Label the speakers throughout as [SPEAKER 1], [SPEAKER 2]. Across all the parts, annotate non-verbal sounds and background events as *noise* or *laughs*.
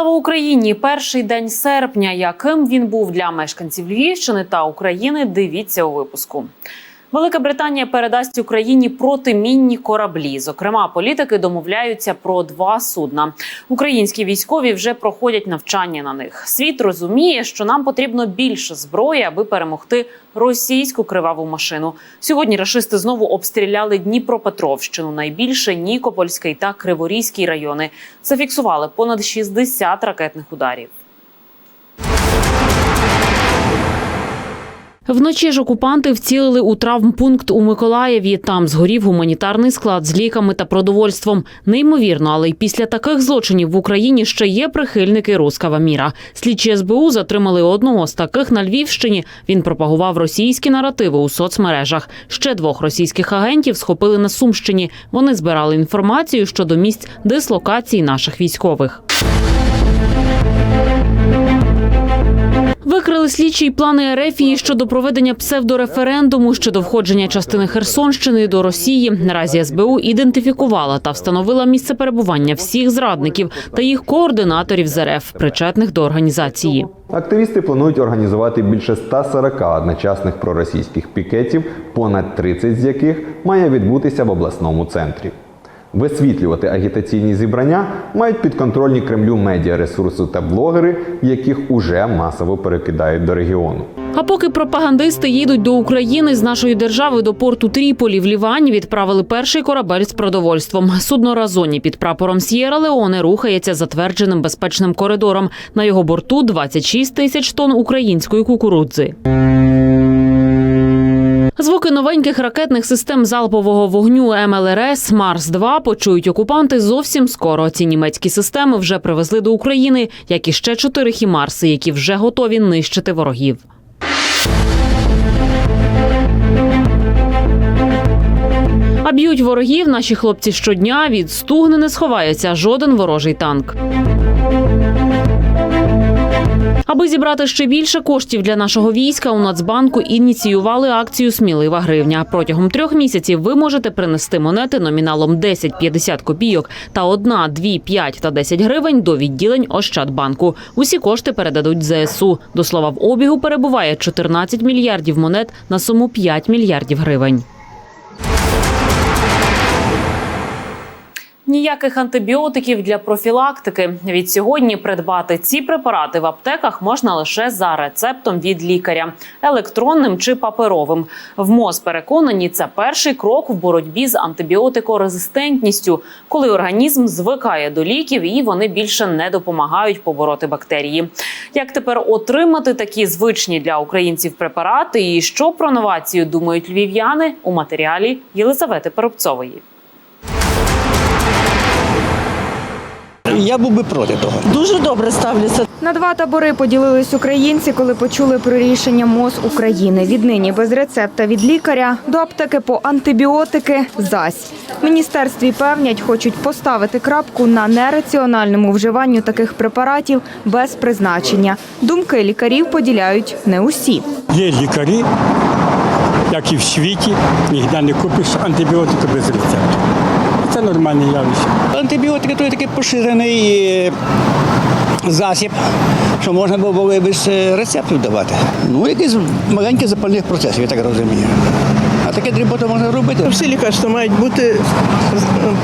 [SPEAKER 1] Слава Україні! Перший день серпня. Яким він був для мешканців Львівщини та України? Дивіться у випуску. Велика Британія передасть Україні протимінні кораблі. Зокрема, політики домовляються про два судна. Українські військові вже проходять навчання на них. Світ розуміє, що нам потрібно більше зброї, аби перемогти російську криваву машину. Сьогодні рашисти знову обстріляли Дніпропетровщину, найбільше Нікопольський та Криворізький райони. Зафіксували понад 60 ракетних ударів. Вночі ж окупанти вцілили у травмпункт у Миколаєві. Там згорів гуманітарний склад з ліками та продовольством. Неймовірно, але й після таких злочинів в Україні ще є прихильники рускава міра. Слідчі СБУ затримали одного з таких на Львівщині. Він пропагував російські наративи у соцмережах. Ще двох російських агентів схопили на Сумщині. Вони збирали інформацію щодо місць дислокації наших військових. Викрили слідчі й плани Ерефії щодо проведення псевдореферендуму щодо входження частини Херсонщини до Росії. Наразі СБУ ідентифікувала та встановила місце перебування всіх зрадників та їх координаторів з РФ, причетних до організації.
[SPEAKER 2] Активісти планують організувати більше 140 одночасних проросійських пікетів, понад 30 з яких має відбутися в обласному центрі. Висвітлювати агітаційні зібрання мають підконтрольні Кремлю медіаресурси та блогери, яких уже масово перекидають до регіону.
[SPEAKER 1] А поки пропагандисти їдуть до України з нашої держави до порту Тріполі в Лівані відправили перший корабель з продовольством. Судно Разоні під прапором С'єра Леоне рухається затвердженим безпечним коридором. На його борту 26 тисяч тонн української кукурудзи. Звуки новеньких ракетних систем залпового вогню МЛРС Марс 2 почують окупанти зовсім скоро. Ці німецькі системи вже привезли до України, як і ще чотири хімарси, які вже готові нищити ворогів. А б'ють ворогів наші хлопці щодня. Від стугни не сховається жоден ворожий танк. Аби зібрати ще більше коштів для нашого війська, у Нацбанку ініціювали акцію Смілива гривня. Протягом трьох місяців ви можете принести монети номіналом 10-50 копійок та 1, 2, 5 та 10 гривень до відділень Ощадбанку. Усі кошти передадуть ЗСУ. До слова, в обігу перебуває 14 мільярдів монет на суму 5 мільярдів гривень. Ніяких антибіотиків для профілактики. Від сьогодні придбати ці препарати в аптеках можна лише за рецептом від лікаря, електронним чи паперовим. В МОЗ переконані, це перший крок в боротьбі з антибіотикорезистентністю, коли організм звикає до ліків і вони більше не допомагають побороти бактерії. Як тепер отримати такі звичні для українців препарати, і що про новацію думають львів'яни у матеріалі Єлизавети Поробцової.
[SPEAKER 3] Я був би проти того.
[SPEAKER 4] Дуже добре ставляться.
[SPEAKER 5] На два табори поділились українці, коли почули про рішення МОЗ України. Віднині без рецепта від лікаря до аптеки по антибіотики зась. В міністерстві певнять, хочуть поставити крапку на нераціональному вживанню таких препаратів без призначення. Думки лікарів поділяють не усі.
[SPEAKER 3] Є лікарі, як і в світі, ніде не купиш антибіотики без рецепту. Це нормальне явище. Антибіотики то такий поширений е, засіб, що можна було без е, рецептів давати. Ну, якийсь маленький запальних процесів, я так розумію. А таке дрібота можна робити.
[SPEAKER 4] Всі лікарства мають бути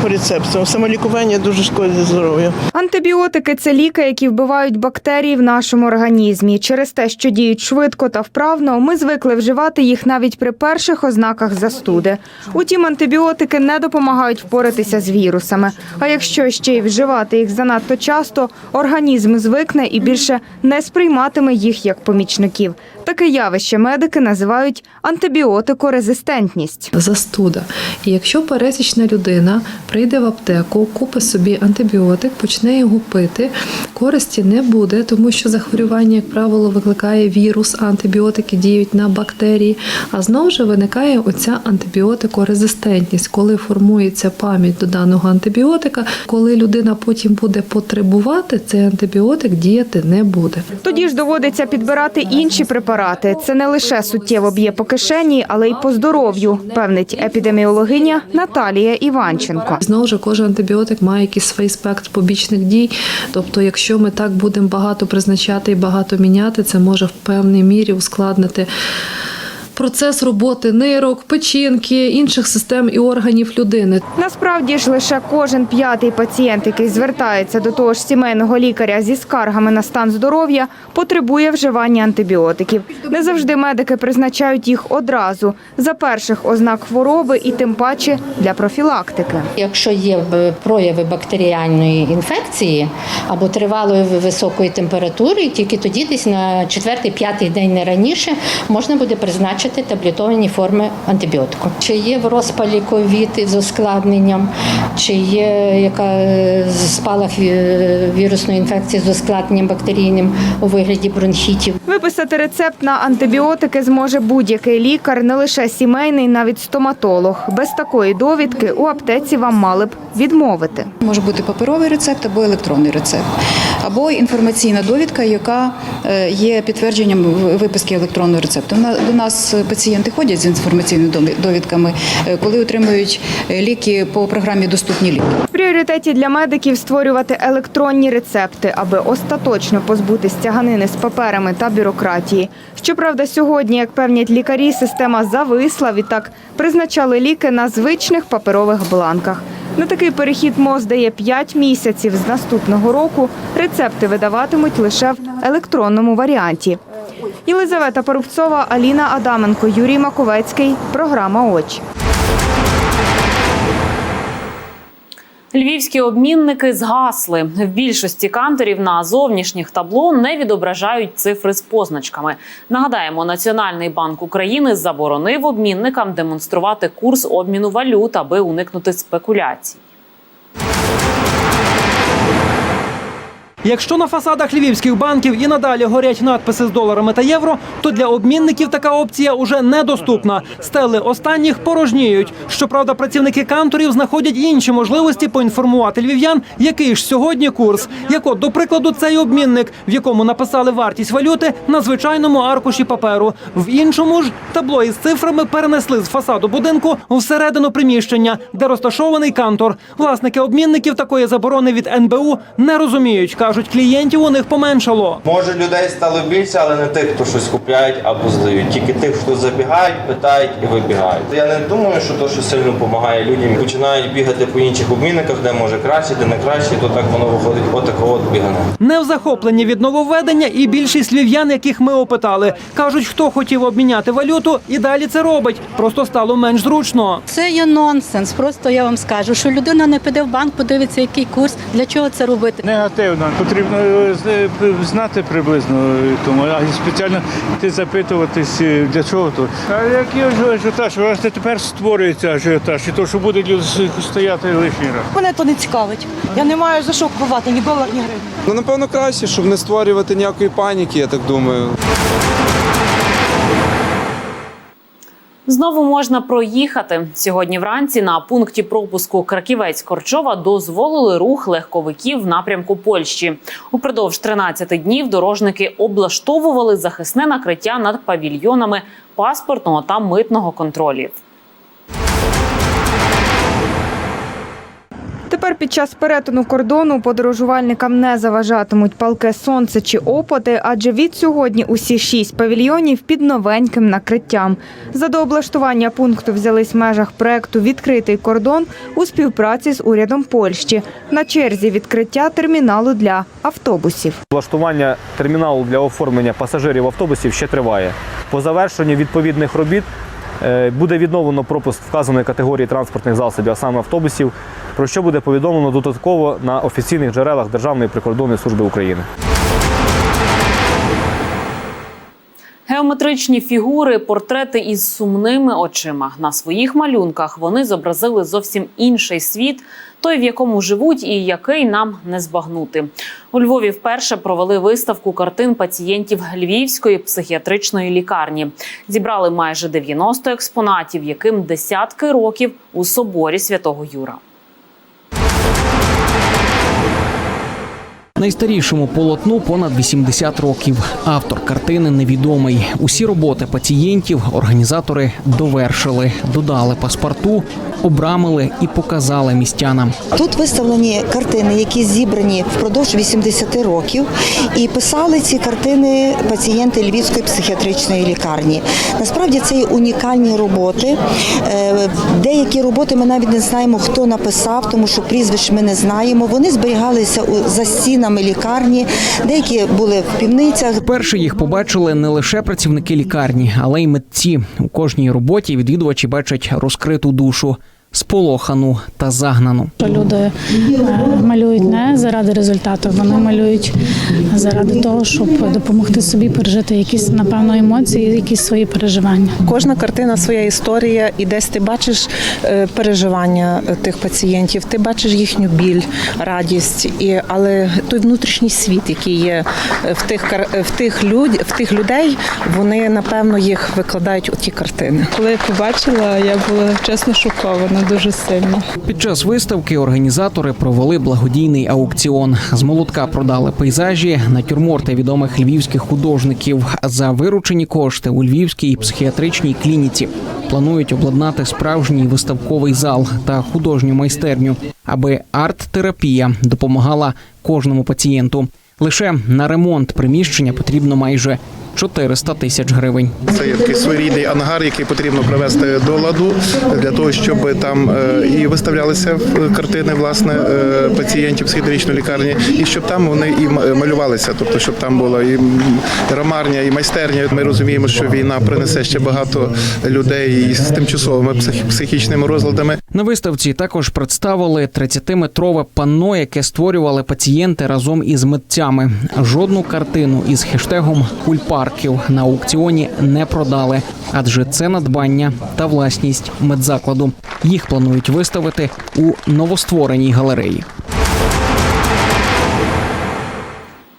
[SPEAKER 4] по рецепту. Самолікування дуже шкодить здоров'ю.
[SPEAKER 5] Антибіотики це ліки, які вбивають бактерії в нашому організмі. Через те, що діють швидко та вправно, ми звикли вживати їх навіть при перших ознаках застуди. Утім, антибіотики не допомагають впоратися з вірусами. А якщо ще й вживати їх занадто часто, організм звикне і більше не сприйматиме їх як помічників. Таке явище медики називають антибіотикорезистентність.
[SPEAKER 6] застуда. І якщо пересічна людина прийде в аптеку, купить собі антибіотик, почне його пити, користі не буде, тому що захворювання, як правило, викликає вірус, антибіотики діють на бактерії. А знову ж виникає оця антибіотикорезистентність, коли формується пам'ять до даного антибіотика, коли людина потім буде потребувати, цей антибіотик діяти не буде.
[SPEAKER 5] Тоді ж доводиться підбирати інші препарати. Препарати. Це не лише суттєво б'є по кишені, але й по здоров'ю, певнить епідеміологиня Наталія Іванченко.
[SPEAKER 6] Знову ж кожен антибіотик має якийсь свій спектр побічних дій. Тобто, якщо ми так будемо багато призначати і багато міняти, це може в певній мірі ускладнити. Процес роботи нирок, печінки, інших систем і органів людини.
[SPEAKER 5] Насправді ж лише кожен п'ятий пацієнт, який звертається до того ж сімейного лікаря зі скаргами на стан здоров'я, потребує вживання антибіотиків. Не завжди медики призначають їх одразу за перших ознак хвороби і тим паче для профілактики.
[SPEAKER 7] Якщо є прояви бактеріальної інфекції або тривалої високої температури, тільки тоді, десь на четвертий-п'ятий день не раніше, можна буде призначити таблетовані форми антибіотику. Чи є в розпалі ковід з ускладненням, чи є яка е, спалах вірусної інфекції з ускладненням бактерійним у вигляді бронхітів.
[SPEAKER 5] Виписати рецепт на антибіотики зможе будь-який лікар, не лише сімейний, навіть стоматолог. Без такої довідки у аптеці вам мали б відмовити.
[SPEAKER 8] Може бути паперовий рецепт або електронний рецепт, або інформаційна довідка, яка е, є підтвердженням виписки електронного рецепту. До нас пацієнти ходять з інформаційними дові- довідками, е, коли отримують е, ліки по програмі Доступні ліки.
[SPEAKER 5] В пріоритеті для медиків створювати електронні рецепти, аби остаточно позбутись тяганини з паперами та бюрократії. Щоправда, сьогодні, як певнять лікарі, система зависла. Відтак призначали ліки на звичних паперових бланках. На такий перехід МОЗ дає 5 місяців. З наступного року рецепти видаватимуть лише в електронному варіанті. Єлизавета Порубцова, Аліна Адаменко, Юрій Маковецький. Програма Очі.
[SPEAKER 1] Львівські обмінники згасли. В більшості кантерів на зовнішніх табло не відображають цифри з позначками. Нагадаємо, Національний банк України заборонив обмінникам демонструвати курс обміну валют, аби уникнути спекуляцій.
[SPEAKER 9] Якщо на фасадах львівських банків і надалі горять надписи з доларами та євро, то для обмінників така опція уже недоступна. Стели останніх порожніють. Щоправда, працівники канторів знаходять інші можливості поінформувати львів'ян, який ж сьогодні курс. Як от, до прикладу, цей обмінник, в якому написали вартість валюти на звичайному аркуші паперу. В іншому ж табло із цифрами перенесли з фасаду будинку всередину приміщення, де розташований кантор. Власники обмінників такої заборони від НБУ не розуміють. кажуть, клієнтів у них поменшало.
[SPEAKER 10] Може, людей стало більше, але не тих, хто щось купляють або здають. Тільки тих, хто забігають, питають і вибігають. Я не думаю, що то, що сильно допомагає людям. Починають бігати по інших обмінниках, де може краще, де не краще, то так воно виходить отакого от бігане.
[SPEAKER 9] Не в захопленні від нововведення і більшість львів'ян, яких ми опитали, кажуть, хто хотів обміняти валюту, і далі це робить. Просто стало менш зручно.
[SPEAKER 11] Це є нонсенс. Просто я вам скажу, що людина не піде в банк, подивиться, який курс, для чого це робити.
[SPEAKER 12] Негативно. Потрібно е, знати приблизно е, тому, а спеціально йти запитуватись, е, для чого то. А який аж- ажіотаж? У вас тепер створюється ажіотаж, і то, що буде люди стояти лишній раз.
[SPEAKER 11] Мене то не цікавить. Я не маю за що купувати ні долар, ні гривень.
[SPEAKER 13] Ну, напевно, краще, щоб не створювати ніякої паніки, я так думаю.
[SPEAKER 1] Знову можна проїхати сьогодні. Вранці на пункті пропуску Краківець-Корчова дозволили рух легковиків в напрямку Польщі. Упродовж 13 днів дорожники облаштовували захисне накриття над павільйонами паспортного та митного контролів.
[SPEAKER 5] Тепер під час перетину кордону подорожувальникам не заважатимуть палке сонце чи опади, адже від сьогодні усі шість павільйонів під новеньким накриттям. За дооблаштування пункту взялись в межах проекту Відкритий кордон у співпраці з урядом Польщі. На черзі відкриття терміналу для автобусів.
[SPEAKER 14] Влаштування терміналу для оформлення пасажирів автобусів ще триває. По завершенню відповідних робіт буде відновлено пропуск вказаної категорії транспортних засобів, а саме автобусів, про що буде повідомлено додатково на офіційних джерелах Державної прикордонної служби України.
[SPEAKER 1] Геометричні фігури, портрети із сумними очима. На своїх малюнках вони зобразили зовсім інший світ, той, в якому живуть і який нам не збагнути. У Львові вперше провели виставку картин пацієнтів Львівської психіатричної лікарні. Зібрали майже 90 експонатів, яким десятки років у соборі святого Юра.
[SPEAKER 15] Найстарішому полотну понад 80 років. Автор картини невідомий. Усі роботи пацієнтів організатори довершили, додали паспорту, обрамили і показали містянам.
[SPEAKER 16] Тут виставлені картини, які зібрані впродовж 80 років, і писали ці картини пацієнти Львівської психіатричної лікарні. Насправді це є унікальні роботи. Е, Деякі роботи ми навіть не знаємо, хто написав, тому що прізвищ ми не знаємо. Вони зберігалися за стінами лікарні, деякі були в півницях.
[SPEAKER 15] Перше їх побачили не лише працівники лікарні, але й митці. У кожній роботі відвідувачі бачать розкриту душу, сполохану та загнану.
[SPEAKER 11] Люди малюють не заради результату, вони малюють заради того, щоб допомогти собі пережити якісь напевно емоції, якісь свої переживання.
[SPEAKER 4] Кожна картина своя історія, і десь ти бачиш е, переживання тих пацієнтів, ти бачиш їхню біль, радість, і, але той внутрішній світ, який є е, в тих е, в тих люд, в тих людей, вони напевно їх викладають у ті картини.
[SPEAKER 11] Коли я побачила, я була чесно шокована дуже сильно.
[SPEAKER 15] Під час виставки організатори провели благодійний аукціон. З молотка продали пейзажі, натюрморти відомих львівських художників. За виручені кошти у львівській психіатричній клініці планують обладнати справжній виставковий зал та художню майстерню, аби арт-терапія допомагала кожному пацієнту. Лише на ремонт приміщення потрібно майже 400 тисяч гривень.
[SPEAKER 17] Це є такий своєрідний ангар, який потрібно привести до ладу для того, щоб там е, і виставлялися картини власне е, пацієнтів психіатричної лікарні, і щоб там вони і малювалися, тобто щоб там була і ромарня, і майстерня. Ми розуміємо, що війна принесе ще багато людей із тимчасовими псих- психічними розладами.
[SPEAKER 15] На виставці також представили 30-метрове панно, яке створювали пацієнти разом із митцями. Жодну картину із хештегом кульпарків на аукціоні не продали, адже це надбання та власність медзакладу. Їх планують виставити у новоствореній галереї.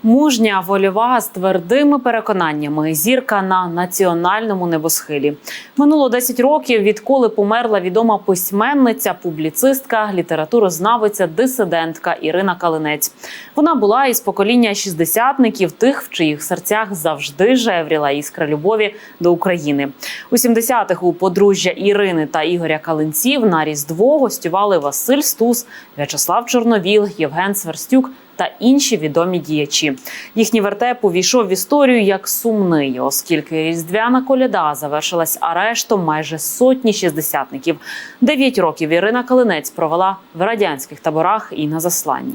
[SPEAKER 1] Мужня, вольова з твердими переконаннями. Зірка на національному небосхилі. Минуло 10 років, відколи померла відома письменниця, публіцистка, літературознавиця, дисидентка Ірина Калинець. Вона була із покоління шістдесятників, тих, в чиїх серцях завжди жевріла іскра любові до України. У 70-х у подружжя Ірини та Ігоря Калинців на Різдво гостювали Василь Стус, В'ячеслав Чорновіл, Євген Сверстюк та інші відомі діячі. Їхній вертеп увійшов в історію як сумний, оскільки різдвяна коляда завершилась арештом майже сотні шістдесятників. Дев'ять років Ірина Калинець провела в радянських таборах і на засланні.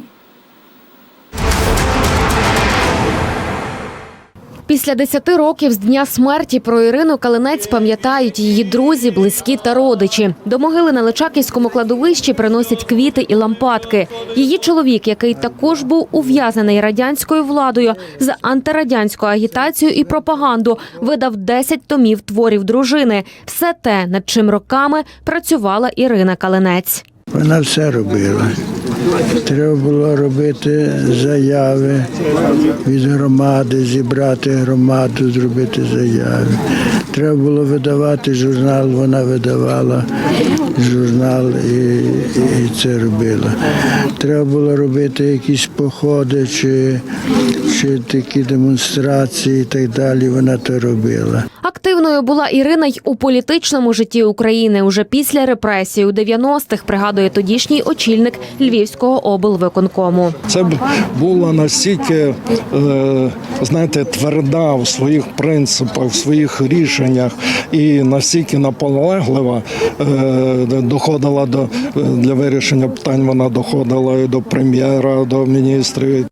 [SPEAKER 18] Після 10 років з дня смерті про Ірину Калинець пам'ятають її друзі, близькі та родичі. До могили на Личаківському кладовищі приносять квіти і лампадки. Її чоловік, який також був ув'язнений радянською владою за антирадянську агітацію і пропаганду, видав 10 томів творів дружини. Все те, над чим роками працювала Ірина Калинець.
[SPEAKER 19] Вона все робила. Треба було робити заяви від громади, зібрати громаду, зробити заяви. Треба було видавати журнал, вона видавала журнал і, і це робила. Треба було робити якісь походи чи, чи такі демонстрації і так далі. Вона то робила.
[SPEAKER 18] Активною була Ірина й у політичному житті України. Уже після репресій у 90-х, пригадує тодішній очільник Львівського облвиконкому.
[SPEAKER 20] Це була настільки, е, знаєте, тверда в своїх принципах, в своїх рішеннях і настільки наполеглива е, доходила до для вирішення питань. Вона доходила і до прем'єра, до міністрів.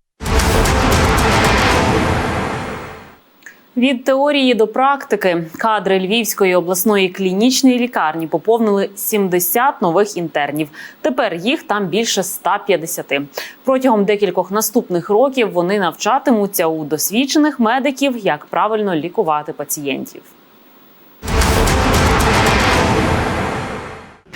[SPEAKER 1] Від теорії до практики кадри Львівської обласної клінічної лікарні поповнили 70 нових інтернів. Тепер їх там більше 150. Протягом декількох наступних років вони навчатимуться у досвідчених медиків, як правильно лікувати пацієнтів.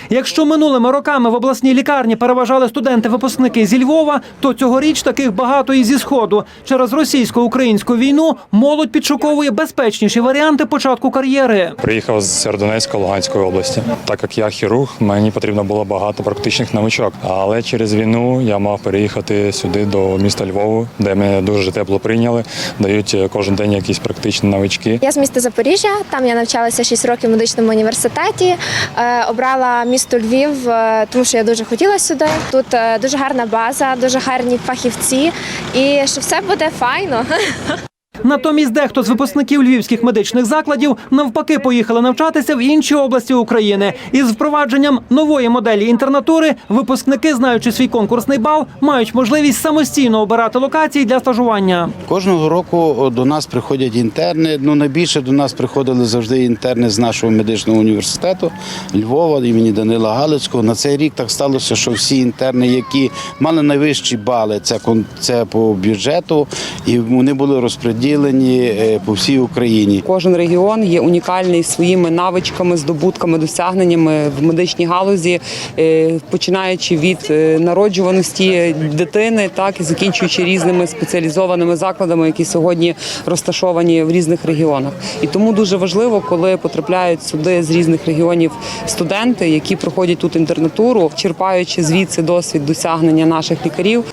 [SPEAKER 9] Якщо минулими роками в обласній лікарні переважали студенти-випускники зі Львова, то цьогоріч таких багато і зі сходу. Через російсько-українську війну молодь підшуковує безпечніші варіанти початку кар'єри.
[SPEAKER 21] Приїхав з Сєвєродонецька Луганської області. Так як я хірург, мені потрібно було багато практичних навичок. Але через війну я мав переїхати сюди до міста Львову, де мене дуже тепло прийняли. Дають кожен день якісь практичні навички.
[SPEAKER 22] Я з міста Запоріжжя. Там я навчалася 6 років в медичному університеті. Е, обрала місто Львів, е, тому що я дуже хотіла сюди. Тут е, дуже гарна база, дуже гарні фахівці, і що все буде файно. *laughs*
[SPEAKER 9] Натомість дехто з випускників львівських медичних закладів навпаки поїхали навчатися в інші області України. Із впровадженням нової моделі інтернатури випускники, знаючи свій конкурсний бал, мають можливість самостійно обирати локації для стажування.
[SPEAKER 23] Кожного року до нас приходять інтерни. Ну найбільше до нас приходили завжди інтерни з нашого медичного університету Львова імені Данила Галицького. На цей рік так сталося, що всі інтерни, які мали найвищі бали, це це по бюджету, і вони були розподілені е, по всій Україні.
[SPEAKER 24] Кожен регіон є унікальний своїми навичками, здобутками, досягненнями в медичній галузі, е, починаючи від е, народжуваності дитини, так і закінчуючи різними спеціалізованими закладами, які сьогодні розташовані в різних регіонах. І тому дуже важливо, коли потрапляють сюди з різних регіонів студенти, які проходять тут інтернатуру, черпаючи звідси досвід досягнення наших лікарів.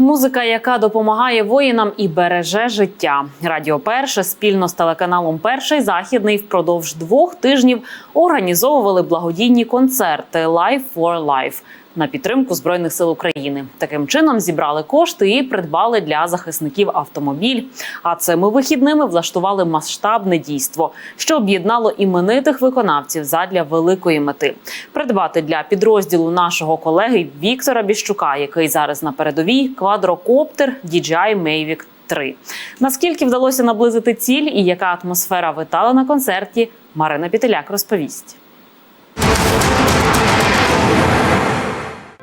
[SPEAKER 1] Музика, яка допомагає воїнам і береже життя. Радіо Перше спільно з телеканалом Перший західний впродовж двох тижнів організовували благодійні концерти Life for Life на підтримку збройних сил України. Таким чином зібрали кошти і придбали для захисників автомобіль. А цими вихідними влаштували масштабне дійство, що об'єднало іменитих виконавців задля великої мети придбати для підрозділу нашого колеги Віктора Біщука, який зараз на передовій квадрокоптер DJI Mavic 3. Наскільки вдалося наблизити ціль і яка атмосфера витала на концерті, Марина Пітеляк розповість.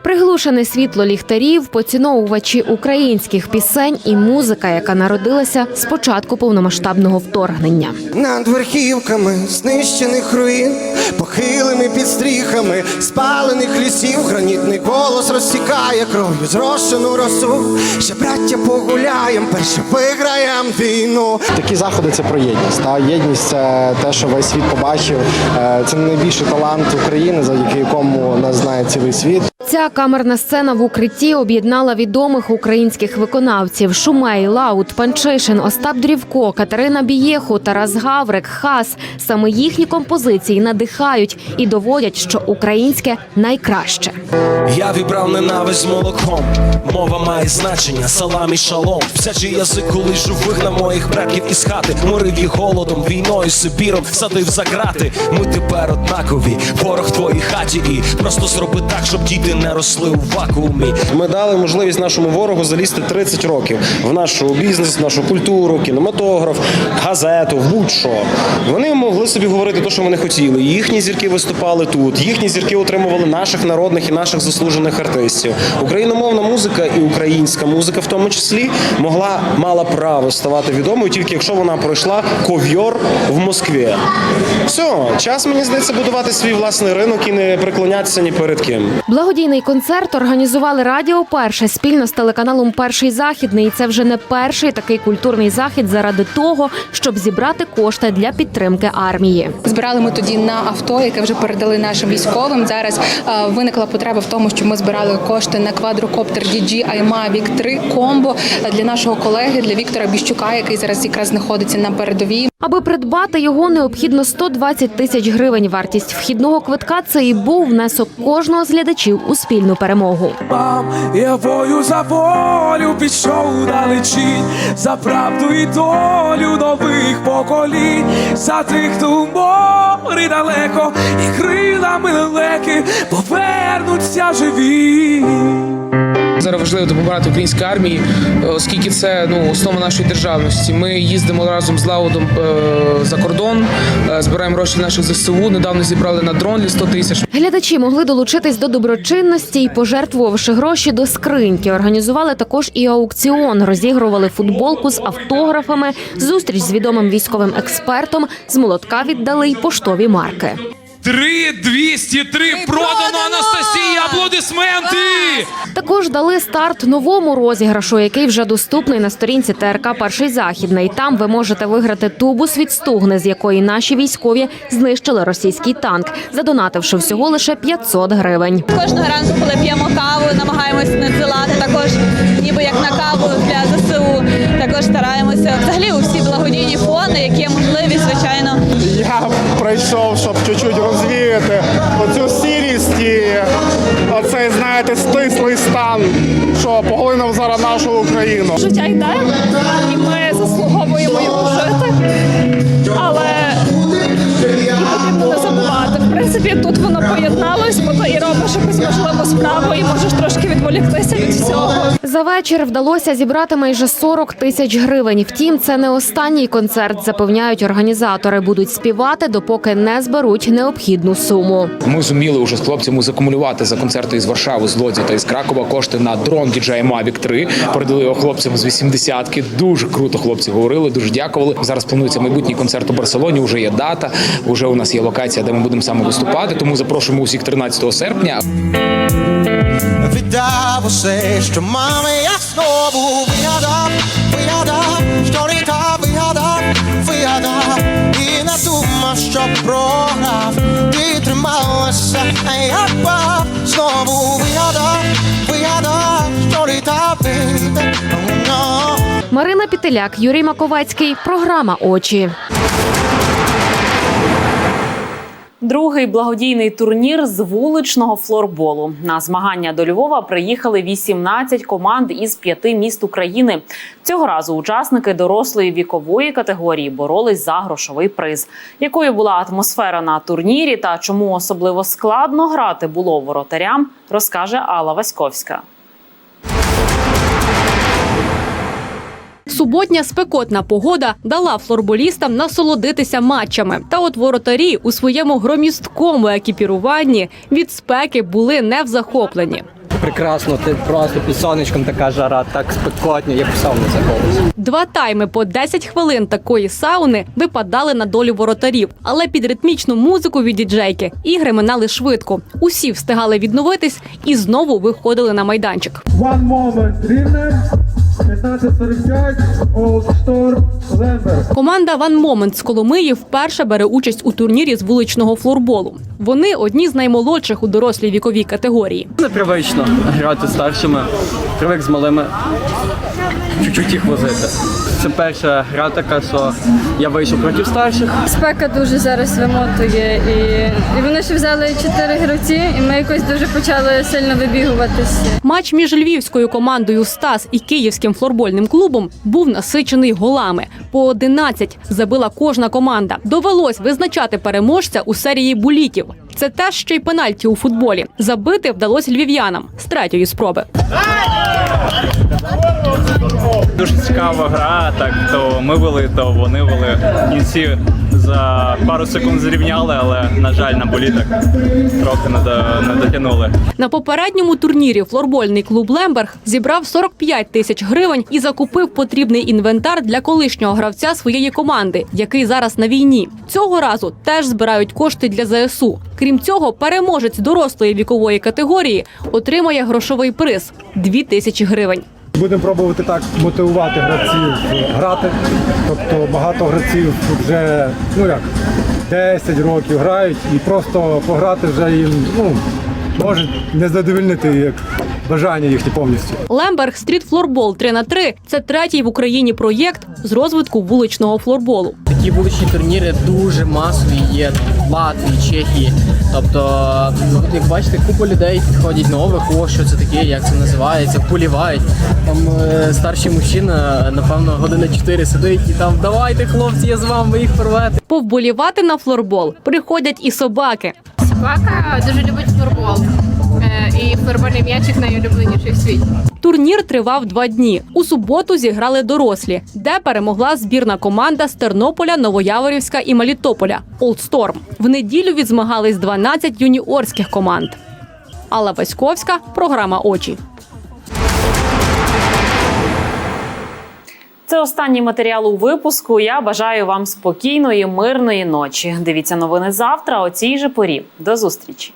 [SPEAKER 18] Приглушене світло ліхтарів, поціновувачі українських пісень і музика, яка народилася з початку повномасштабного вторгнення.
[SPEAKER 16] Над верхівками знищених руїн, похилими підстріхами, спалених лісів, гранітний голос розсікає кров'ю зрошену росу. Ще браття погуляєм, перше виграєм війну.
[SPEAKER 25] Такі заходи це про єдність. Та єдність це те, що весь світ побачив. Е, Це найбільший талант України, завдяки якому нас знає цілий світ.
[SPEAKER 18] Ця камерна сцена в укритті об'єднала відомих українських виконавців: Шумей, Лаут, Панчишин, Остап Дрівко, Катерина Бієху, Тарас Гаврик, Хас. Саме їхні композиції надихають і доводять, що українське найкраще.
[SPEAKER 26] Я вібрав ненависть молоком. Мова має значення, салам і шалом. Всячий язик, коли живих на моїх предків із хати. Морив їх голодом, війною, Сибіром, садив за грати. Ми тепер однакові, ворог твоїй хаті, і просто зроби так, щоб діти не росли у вакуумі.
[SPEAKER 27] Ми дали можливість нашому ворогу залізти 30 років в наш бізнес, в нашу культуру, кінематограф, газету, будь-що. Вони могли собі говорити те, що вони хотіли. Їхні зірки виступали тут, їхні зірки отримували наших народних і наших заслужених артистів. Україномовна музика і українська музика, в тому числі, могла мала право ставати відомою тільки якщо вона пройшла ковьор в Москві. Все, час мені здається будувати свій власний ринок і не приклонятися ні перед ким.
[SPEAKER 18] Благодійний концерт організували Радіо Перше спільно з телеканалом Перший західний. І це вже не перший такий культурний захід заради того, щоб зібрати кошти для підтримки армії.
[SPEAKER 28] Збирали ми тоді на авто, яке вже передали нашим військовим. Зараз е, виникла потреба в тому, що ми збирали кошти на квадрокоптер DJI Mavic 3 комбо для нашого колеги для Віктора Біщука, який зараз якраз знаходиться на передовій.
[SPEAKER 18] Аби придбати його, необхідно 120 тисяч гривень. Вартість вхідного квитка це і був внесок кожного з глядачів у спільну перемогу.
[SPEAKER 29] Я бою за волю пішов далечінь, за правду і долю нових поколінь, за тих, хто у морі далеко, і крилами лелеки повернуться живі.
[SPEAKER 30] Зараз важливо допомагати українській армії, оскільки це ну основа нашої державності. Ми їздимо разом з Лаудом е, за кордон, е, збираємо гроші наших ЗСУ. Недавно зібрали на дрон для 100 тисяч.
[SPEAKER 18] Глядачі могли долучитись до доброчинності і, пожертвувавши гроші до скриньки, організували також і аукціон. Розігрували футболку з автографами, зустріч з відомим військовим експертом. З молотка віддали й поштові марки.
[SPEAKER 29] 3203 продано Анастасії. Аплодисменти!
[SPEAKER 18] Також дали старт новому розіграшу, який вже доступний на сторінці ТРК Перший західний. Там ви можете виграти тубус від стугни, з якої наші військові знищили російський танк, задонативши всього лише 500 гривень.
[SPEAKER 31] Кожного ранку, коли п'ємо каву, намагаємося надсилати також, ніби як на каву для ЗСУ. Також стараємося взагалі у всі
[SPEAKER 32] прийшов, щоб чуть-чуть розвіяти оцю сірість і оцей, знаєте, стислий стан, що поглинув зараз нашу Україну.
[SPEAKER 31] Життя йде, і ми забувати. Тут воно поєдналось, бо ти і робиш якусь можливу справу, і можеш трошки відволіктися від всього.
[SPEAKER 18] За вечір вдалося зібрати майже 40 тисяч гривень. Втім, це не останній концерт, запевняють організатори. Будуть співати, допоки не зберуть необхідну суму.
[SPEAKER 33] Ми зуміли вже з хлопцями закумулювати за концерти із Варшави, з Лодзі та із Кракова кошти на дрон DJI Mavic 3. Передали його хлопцям з 80-ки. Дуже круто хлопці говорили, дуже дякували. Зараз планується майбутній концерт у Барселоні. Вже є дата, вже у нас є локація, де ми будемо саме виступати. Тому запрошуємо усіх 13 серпня.
[SPEAKER 16] Віддав усе, що мами, я знову вигадав, вигадав, що літа вигадав, вигадав, і не думав, що програв, ти трималася, а я впав, знову вигадав, вигадав, що літа oh.
[SPEAKER 18] Марина Пітеляк, Юрій Маковецький. Програма Очі.
[SPEAKER 1] Другий благодійний турнір з вуличного флорболу. На змагання до Львова приїхали 18 команд із п'яти міст України. Цього разу учасники дорослої вікової категорії боролись за грошовий приз. Якою була атмосфера на турнірі та чому особливо складно грати було воротарям, розкаже Алла Васьковська.
[SPEAKER 34] Суботня спекотна погода дала флорболістам насолодитися матчами. Та от воротарі у своєму громісткому екіпіруванні від спеки були не в захопленні.
[SPEAKER 35] Прекрасно, ти просто під сонечком така жара, так спекотно, я б сам не захопився.
[SPEAKER 34] Два тайми по 10 хвилин такої сауни випадали на долю воротарів, але під ритмічну музику від діджейки ігри минали швидко. Усі встигали відновитись і знову виходили на майданчик.
[SPEAKER 36] One moment, Рівне, 15.45, Old Storm, Лемберг.
[SPEAKER 34] Команда One Moment з Коломиї вперше бере участь у турнірі з вуличного флорболу. Вони одні з наймолодших у дорослій віковій категорії.
[SPEAKER 35] Непривично грати з старшими, привик з малими чуть-чуть їх возити. Це перша гра така, що я вийшов проти старших.
[SPEAKER 37] Спека дуже зараз вимотує, і, і вони ще взяли чотири гравці, і ми якось дуже почали сильно вибігуватися.
[SPEAKER 34] Матч між львівською командою Стас і київським флорбольним клубом був насичений голами. По 11 забила кожна команда. Довелось визначати переможця у серії булітів. Це теж ще й пенальті у футболі. Забити вдалося львів'янам з третьої спроби.
[SPEAKER 38] Дуже цікава гра, так то ми вели, то вони вели. В кінці за пару секунд зрівняли, але на жаль, на болітах трохи не, до, не дотягнули.
[SPEAKER 34] На попередньому турнірі флорбольний клуб Лемберг зібрав 45 тисяч гривень і закупив потрібний інвентар для колишнього гравця своєї команди, який зараз на війні. Цього разу теж збирають кошти для ЗСУ. Крім цього, переможець дорослої вікової категорії отримає грошовий приз 2 тисячі гривень.
[SPEAKER 36] Будемо пробувати так мотивувати гравців грати. Тобто багато гравців вже ну як 10 років грають і просто пограти вже їм ну, може не задовольнити як бажання їхні повністю.
[SPEAKER 34] Лемберг Стріт Флорбол 3 на 3 це третій в Україні проєкт з розвитку вуличного флорболу.
[SPEAKER 35] Такі вуличні турніри дуже масові є в Латвії, Чехії. Тобто, як бачите, купа людей підходять нових, о, що це таке, як це називається, полівають. Там е, старший мужчина, напевно, години 4 сидить і там давайте, хлопці, я з вами їх порвете.
[SPEAKER 34] Повболівати на флорбол приходять і собаки.
[SPEAKER 37] Собака дуже любить флорбол. І флорбольний м'ячик найулюбленіший в світі.
[SPEAKER 34] Турнір тривав два дні. У суботу зіграли дорослі, де перемогла збірна команда з Тернополя, Новояворівська і Мелітополя Олдсторм. В неділю відзмагались 12 юніорських команд. Алла Васьковська, програма Очі.
[SPEAKER 1] Це останній матеріал у випуску. Я бажаю вам спокійної, мирної ночі. Дивіться новини завтра о цій же порі. До зустрічі.